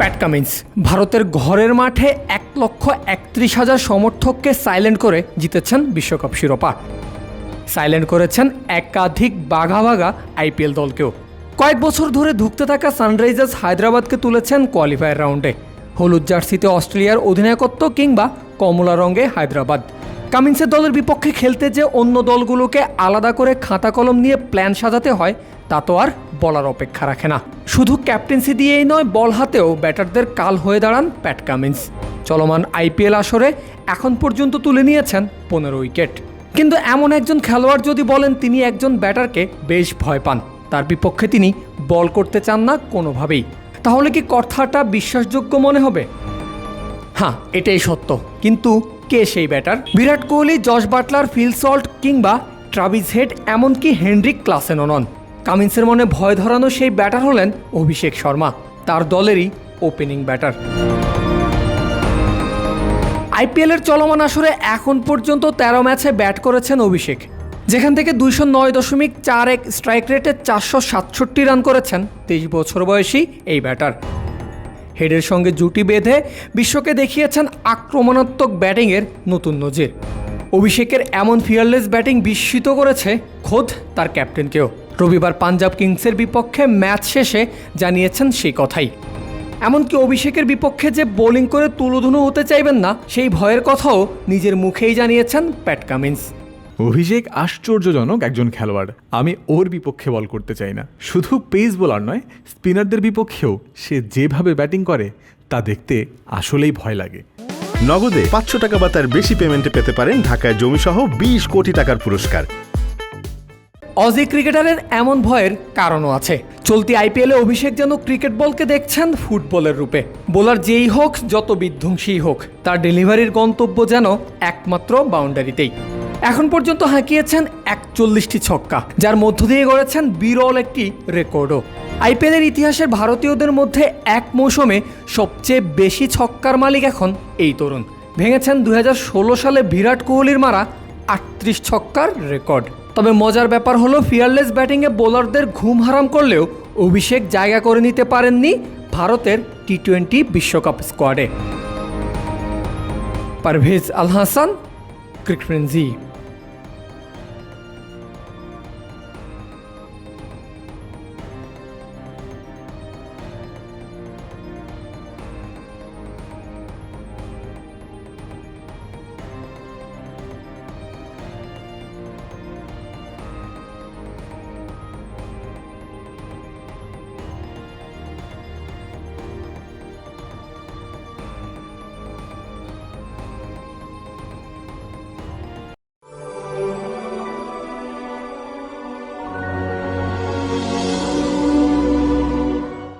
Pat Cummins. ভারতের ঘরের মাঠে এক লক্ষ একত্রিশ হাজার সমর্থককে সাইলেন্ট করে জিতেছেন বিশ্বকাপ শিরোপা। সাইলেন্ট করেছেন একাধিক বাঘা বাঘা আইপিএল দলকেও। কয়েক বছর ধরে ধুঁকতে থাকা সানরাইজার্স হায়দ্রাবাদকে তুলেছেন কোয়ালিফায়ার রাউন্ডে। হলুদ জার্সিতে অস্ট্রেলিয়ার অধিনায়কত্ব কিংবা কমলা রঙে হায়দ্রাবাদ। কামিন্সের দলের বিপক্ষে খেলতে যে অন্য দলগুলোকে আলাদা করে খাতা কলম নিয়ে প্ল্যান সাজাতে হয়, তা তো আর বলার অপেক্ষা রাখে না। শুধু ক্যাপ্টেন্সি দিয়েই নয়, বল হাতেও ব্যাটারদের কাল হয়ে দাঁড়ান প্যাট কামিন্স। চলমান আইপিএল আসরে এখন পর্যন্ত তুলে নিয়েছেন পনেরো উইকেট। কিন্তু এমন একজন খেলোয়াড় যদি বলেন তিনি একজন ব্যাটারকে বেশ ভয় পান। তার বিপক্ষে তিনি বল করতে চান না কোনোভাবেই। তাহলে কি কথাটা বিশ্বাসযোগ্য মনে হবে? হ্যাঁ এটাই সত্য। কিন্তু কে সেই batter? Virat Kohli, Jos Buttler, Phil Salt কিংবা ট্রাভিস হেড, এমনকি হেনরিক ক্লাসেনও নন। কামিন্সের মনে ভয় ধরানো সেই ব্যাটার হলেন অভিষেক শর্মা, তার দলেরই ওপেনিং ব্যাটার আইপিএলের চলমান আসরে এখন পর্যন্ত তেরো ম্যাচে ব্যাট করেছেন অভিষেক। যেখান থেকে দুইশো নয় দশমিক চার এক স্ট্রাইক রেটে চারশো সাতষট্টি রান করেছেন তেইশ বছর বয়সী এই ব্যাটার। হেডের সঙ্গে জুটি বেঁধে বিশ্বকে দেখিয়েছেন আক্রমণাত্মক ব্যাটিংয়ের নতুন নজির। অভিষেকের এমন ফিয়ারলেস ব্যাটিং বিস্মিত করেছে খোদ তার ক্যাপ্টেনকেও। রবিবার পাঞ্জাব কিংসের বিপক্ষে ম্যাচ শেষে জানিয়েছেন সেই কথাই। এমনকি অভিষেকের বিপক্ষে যে বোলিং করে তুলোধুনো হতে চাইবেন না সেই ভয়ের কথাও নিজের মুখেই জানিয়েছেন প্যাট কামিন্স। অভিষেক আশ্চর্যজনক একজন খেলোয়াড়। আমি ওর বিপক্ষে বল করতে চাই না। শুধু পেস বোলার নয় স্পিনারদের বিপক্ষেও সে যেভাবে ব্যাটিং করে তা দেখতে আসলেই ভয় লাগে। নগদে পাঁচশো টাকা বা তার বেশি পেমেন্টে পেতে পারেন ঢাকায় জমিসহ বিশ কোটি টাকার পুরস্কার। অজি ক্রিকেটারের এমন ভয়ের কারণও আছে। চলতি আইপিএলে অভিষেক যেন ক্রিকেট বলকে দেখছেন ফুটবলের রূপে। বোলার যেই হোক, যত বিধ্বংসী হোক, তার ডেলিভারির গন্তব্য যেন একমাত্র বাউন্ডারিতেই। এখন পর্যন্ত হাঁকিয়েছেন একচল্লিশটি ছক্কা, যার মধ্য দিয়ে গড়েছেন বিরল একটি রেকর্ডও। আইপিএলের ইতিহাসে ভারতীয়দের মধ্যে এক মৌসুমে সবচেয়ে বেশি ছক্কার মালিক এখন এই তরুণ। ভেঙেছেন দুই হাজার ষোলো সালে বিরাট কোহলির মারা আটত্রিশ ছক্কার রেকর্ড। তবে মজার ব্যাপার হলো ফিয়ারলেস ব্যাটিংয়ে বোলারদের ঘুম হারাম করলেও অভিষেক জায়গা করে নিতে পারেননি ভারতের টি টোয়েন্টি বিশ্বকাপ স্কোয়াডে। পারভেজ আল হাসান ক্রিকফ্রেন্সি